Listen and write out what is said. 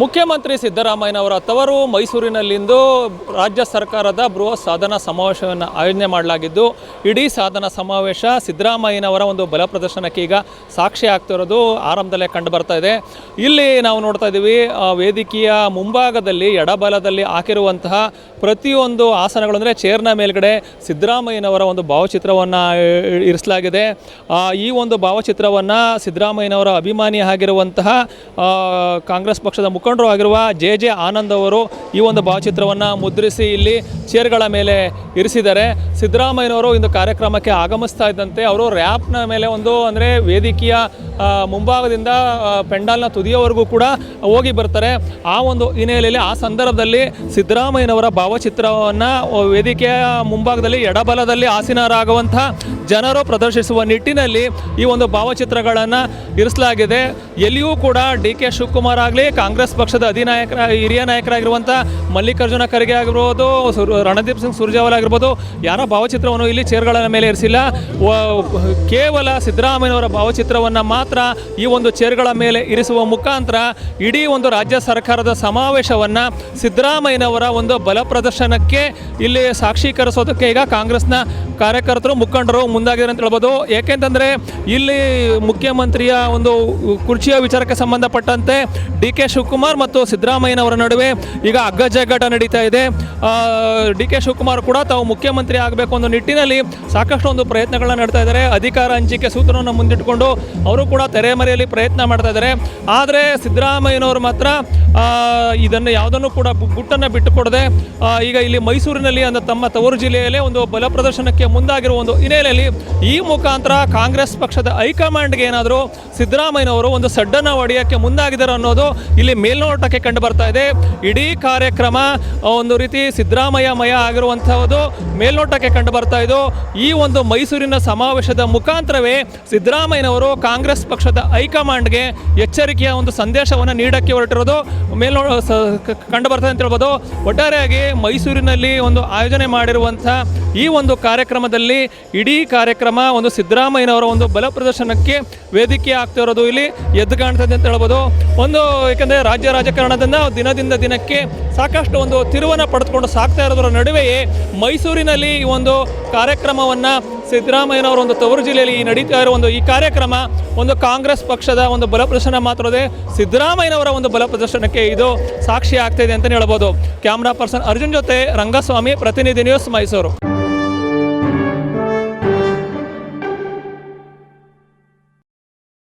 ಮುಖ್ಯಮಂತ್ರಿ ಸಿದ್ದರಾಮಯ್ಯನವರ ತವರು ಮೈಸೂರಿನಲ್ಲಿಂದು ರಾಜ್ಯ ಸರ್ಕಾರದ ಬೃಹತ್ ಸಾಧನಾ ಸಮಾವೇಶವನ್ನು ಆಯೋಜನೆ ಮಾಡಲಾಗಿದ್ದು, ಇಡೀ ಸಾಧನಾ ಸಮಾವೇಶ ಸಿದ್ದರಾಮಯ್ಯನವರ ಒಂದು ಬಲ ಪ್ರದರ್ಶನಕ್ಕೆ ಈಗ ಸಾಕ್ಷಿ ಆಗ್ತಿರೋದು ಆರಂಭದಲ್ಲೇ ಕಂಡು ಬರ್ತಾ ಇದೆ. ಇಲ್ಲಿ ನಾವು ನೋಡ್ತಾ ಇದ್ದೀವಿ ವೇದಿಕೆಯ ಮುಂಭಾಗದಲ್ಲಿ, ಎಡಬಲದಲ್ಲಿ ಹಾಕಿರುವಂತಹ ಪ್ರತಿಯೊಂದು ಆಸನಗಳು, ಅಂದರೆ ಚೇರ್ನ ಮೇಲ್ಗಡೆ ಸಿದ್ದರಾಮಯ್ಯನವರ ಒಂದು ಭಾವಚಿತ್ರವನ್ನು ಇರಿಸಲಾಗಿದೆ. ಈ ಒಂದು ಭಾವಚಿತ್ರವನ್ನು ಸಿದ್ದರಾಮಯ್ಯನವರ ಅಭಿಮಾನಿ ಆಗಿರುವಂತಹ ಕಾಂಗ್ರೆಸ್ ಪಕ್ಷದ ಮುಖಂಡರು ಆಗಿರುವ ಜೆ ಜೆ ಆನಂದ್ ಅವರು ಈ ಒಂದು ಭಾವಚಿತ್ರವನ್ನು ಮುದ್ರಿಸಿ ಇಲ್ಲಿ ಚೇರ್ಗಳ ಮೇಲೆ ಇರಿಸಿದ್ದಾರೆ. ಸಿದ್ದರಾಮಯ್ಯನವರು ಇಂದು ಕಾರ್ಯಕ್ರಮಕ್ಕೆ ಆಗಮಿಸ್ತಾ ಇದ್ದಂತೆ ಅವರು ರ್ಯಾಪ್ನ ಮೇಲೆ ಒಂದು ಅಂದರೆ ವೇದಿಕೆಯ ಮುಂಭಾಗದಿಂದ ಪೆಂಡಾಲ್ನ ತುದಿಯವರೆಗೂ ಕೂಡ ಹೋಗಿ ಬರ್ತಾರೆ. ಆ ಒಂದು ಹಿನ್ನೆಲೆಯಲ್ಲಿ ಆ ಸಂದರ್ಭದಲ್ಲಿ ಸಿದ್ದರಾಮಯ್ಯನವರ ಭಾವಚಿತ್ರವನ್ನು ವೇದಿಕೆಯ ಮುಂಭಾಗದಲ್ಲಿ ಎಡಬಲದಲ್ಲಿ ಆಸೀನರಾಗುವಂಥ ಜನರು ಪ್ರದರ್ಶಿಸುವ ನಿಟ್ಟಿನಲ್ಲಿ ಈ ಒಂದು ಭಾವಚಿತ್ರಗಳನ್ನು ಇರಿಸಲಾಗಿದೆ. ಎಲ್ಲಿಯೂ ಕೂಡ ಡಿ ಕೆ ಶಿವಕುಮಾರ್ ಆಗಲಿ, ಕಾಂಗ್ರೆಸ್ ಪಕ್ಷದ ಅಧಿನಾಯಕರ ಹಿರಿಯ ನಾಯಕರಾಗಿರುವಂಥ ಮಲ್ಲಿಕಾರ್ಜುನ ಖರ್ಗೆ ಆಗಿರ್ಬೋದು ರಣದೀಪ್ ಸಿಂಗ್ ಸುರ್ಜೇವಾಲ ಆಗಿರ್ಬೋದು, ಯಾರ ಭಾವಚಿತ್ರವನ್ನು ಇಲ್ಲಿ ಚೇರ್ಗಳ ಮೇಲೆ ಇರಿಸಿಲ್ಲ. ಕೇವಲ ಸಿದ್ದರಾಮಯ್ಯನವರ ಭಾವಚಿತ್ರವನ್ನು ಮಾತ್ರ ಈ ಒಂದು ಚೇರ್ಗಳ ಮೇಲೆ ಇರಿಸುವ ಮುಖಾಂತರ ಇಡೀ ಒಂದು ರಾಜ್ಯ ಸರ್ಕಾರದ ಸಮಾವೇಶವನ್ನು ಸಿದ್ದರಾಮಯ್ಯನವರ ಒಂದು ಬಲ ಪ್ರದರ್ಶನಕ್ಕೆ ಇಲ್ಲಿ ಸಾಕ್ಷೀಕರಿಸೋದಕ್ಕೆ ಈಗ ಕಾಂಗ್ರೆಸ್ನ ಕಾರ್ಯಕರ್ತರು, ಮುಖಂಡರು ಮುಂದಾಗಿದ್ದಾರೆ ಅಂತ ಹೇಳ್ಬೋದು. ಏಕೆಂತಂದರೆ ಇಲ್ಲಿ ಮುಖ್ಯಮಂತ್ರಿಯ ಒಂದು ಕುರ್ಚಿಯ ವಿಚಾರಕ್ಕೆ ಸಂಬಂಧಪಟ್ಟಂತೆ ಡಿ ಕೆ ಶಿವಕುಮಾರ್ ಮತ್ತು ಸಿದ್ದರಾಮಯ್ಯನವರ ನಡುವೆ ಈಗ ಅಗ್ಗಜಗ್ಗಾಟ ನಡೀತಾ ಇದೆ. ಡಿ ಕೆ ಶಿವಕುಮಾರ್ ಕೂಡ ತಾವು ಮುಖ್ಯಮಂತ್ರಿ ಆಗಬೇಕು ಅನ್ನೋ ನಿಟ್ಟಿನಲ್ಲಿ ಸಾಕಷ್ಟು ಒಂದು ಪ್ರಯತ್ನಗಳನ್ನ ನಡ್ತಾ ಇದ್ದಾರೆ. ಅಧಿಕಾರ ಹಂಚಿಕೆ ಸೂತ್ರವನ್ನು ಮುಂದಿಟ್ಟುಕೊಂಡು ಅವರು ಕೂಡ ತೆರೆಮರೆಯಲ್ಲಿ ಪ್ರಯತ್ನ ಮಾಡ್ತಾ ಇದ್ದಾರೆ. ಆದರೆ ಸಿದ್ದರಾಮಯ್ಯನವರು ಮಾತ್ರ ಇದನ್ನು ಯಾವುದನ್ನು ಕೂಡ ಗುಟ್ಟನ್ನು ಬಿಟ್ಟುಕೊಡದೆ ಈಗ ಇಲ್ಲಿ ಮೈಸೂರಿನಲ್ಲಿ ಅಂದರೆ ತಮ್ಮ ತವರು ಜಿಲ್ಲೆಯಲ್ಲೇ ಒಂದು ಬಲ ಪ್ರದರ್ಶನಕ್ಕೆ ಮುಂದಾಗಿರುವ ಒಂದು ಹಿನ್ನೆಲೆಯಲ್ಲಿ ಈ ಮುಖಾಂತರ ಕಾಂಗ್ರೆಸ್ ಪಕ್ಷದ ಹೈಕಮಾಂಡ್ಗೆ ಏನಾದರೂ ಸಿದ್ದರಾಮಯ್ಯನವರು ಒಂದು ಸಡ್ಡನ್ನು ಹೊಡೆಯೋಕ್ಕೆ ಮುಂದಾಗಿದ್ದಾರೆ ಅನ್ನೋದು ಇಲ್ಲಿ ಮೇಲ್ನೋಟಕ್ಕೆ ಕಂಡು ಬರ್ತಾ ಇದೆ. ಇಡೀ ಕಾರ್ಯಕ್ರಮ ಒಂದು ರೀತಿ ಸಿದ್ದರಾಮಯ್ಯ ಮಯ ಆಗಿರುವಂಥದ್ದು ಮೇಲ್ನೋಟಕ್ಕೆ ಕಂಡು ಬರ್ತಾ ಇದ್ದು ಈ ಒಂದು ಮೈಸೂರಿನ ಸಮಾವೇಶದ ಮುಖಾಂತರವೇ ಸಿದ್ದರಾಮಯ್ಯನವರು ಕಾಂಗ್ರೆಸ್ ಪಕ್ಷದ ಹೈಕಮಾಂಡ್ಗೆ ಎಚ್ಚರಿಕೆಯ ಒಂದು ಸಂದೇಶವನ್ನು ನೀಡಕ್ಕೆ ಹೊರಟಿರೋದು ಮೇಲ್ನೋ ಕಂಡು ಬರ್ತದೆ ಅಂತ ಹೇಳ್ಬೋದು. ಒಟ್ಟಾರೆಯಾಗಿ ಮೈಸೂರಿನಲ್ಲಿ ಒಂದು ಆಯೋಜನೆ ಮಾಡಿರುವಂಥ ಈ ಒಂದು ಕಾರ್ಯಕ್ರಮದಲ್ಲಿ ಇಡೀ ಕಾರ್ಯಕ್ರಮ ಒಂದು ಸಿದ್ದರಾಮಯ್ಯನವರ ಒಂದು ಬಲ ಪ್ರದರ್ಶನಕ್ಕೆ ವೇದಿಕೆ ಆಗ್ತಿರೋದು ಇಲ್ಲಿ ಎದ್ದು ಕಾಣ್ತದೆ ಅಂತ ಹೇಳ್ಬೋದು. ಒಂದು ಏಕೆಂದರೆ ರಾಜ್ಯ ರಾಜಕಾರಣದಿಂದ ದಿನದಿಂದ ದಿನಕ್ಕೆ ಸಾಕಷ್ಟು ಒಂದು ತಿರುವನ್ನು ಪಡೆದುಕೊಂಡು ಸಾಕ್ತಾ ಇರೋದರ ನಡುವೆಯೇ ಮೈಸೂರಿನಲ್ಲಿ ಈ ಒಂದು ಕಾರ್ಯಕ್ರಮವನ್ನು ಸಿದ್ದರಾಮಯ್ಯನವರ ಒಂದು ತವರು ಜಿಲ್ಲೆಯಲ್ಲಿ ನಡೀತಾ ಇರೋ ಒಂದು ಈ ಕಾರ್ಯಕ್ರಮ ಒಂದು ಕಾಂಗ್ರೆಸ್ ಪಕ್ಷದ ಒಂದು ಬಲ ಪ್ರದರ್ಶನ ಮಾತ್ರವೇ ಸಿದ್ದರಾಮಯ್ಯನವರ ಒಂದು ಬಲ ಪ್ರದರ್ಶನಕ್ಕೆ ಇದು ಸಾಕ್ಷಿ ಆಗ್ತಾ ಇದೆ ಅಂತಲೇ ಹೇಳ್ಬೋದು. ಕ್ಯಾಮ್ರಾ ಪರ್ಸನ್ ಅರ್ಜುನ್ ಜೊತೆ ರಂಗಸ್ವಾಮಿ, ಪ್ರತಿನಿಧಿ ನ್ಯೂಸ್ ಮೈಸೂರು.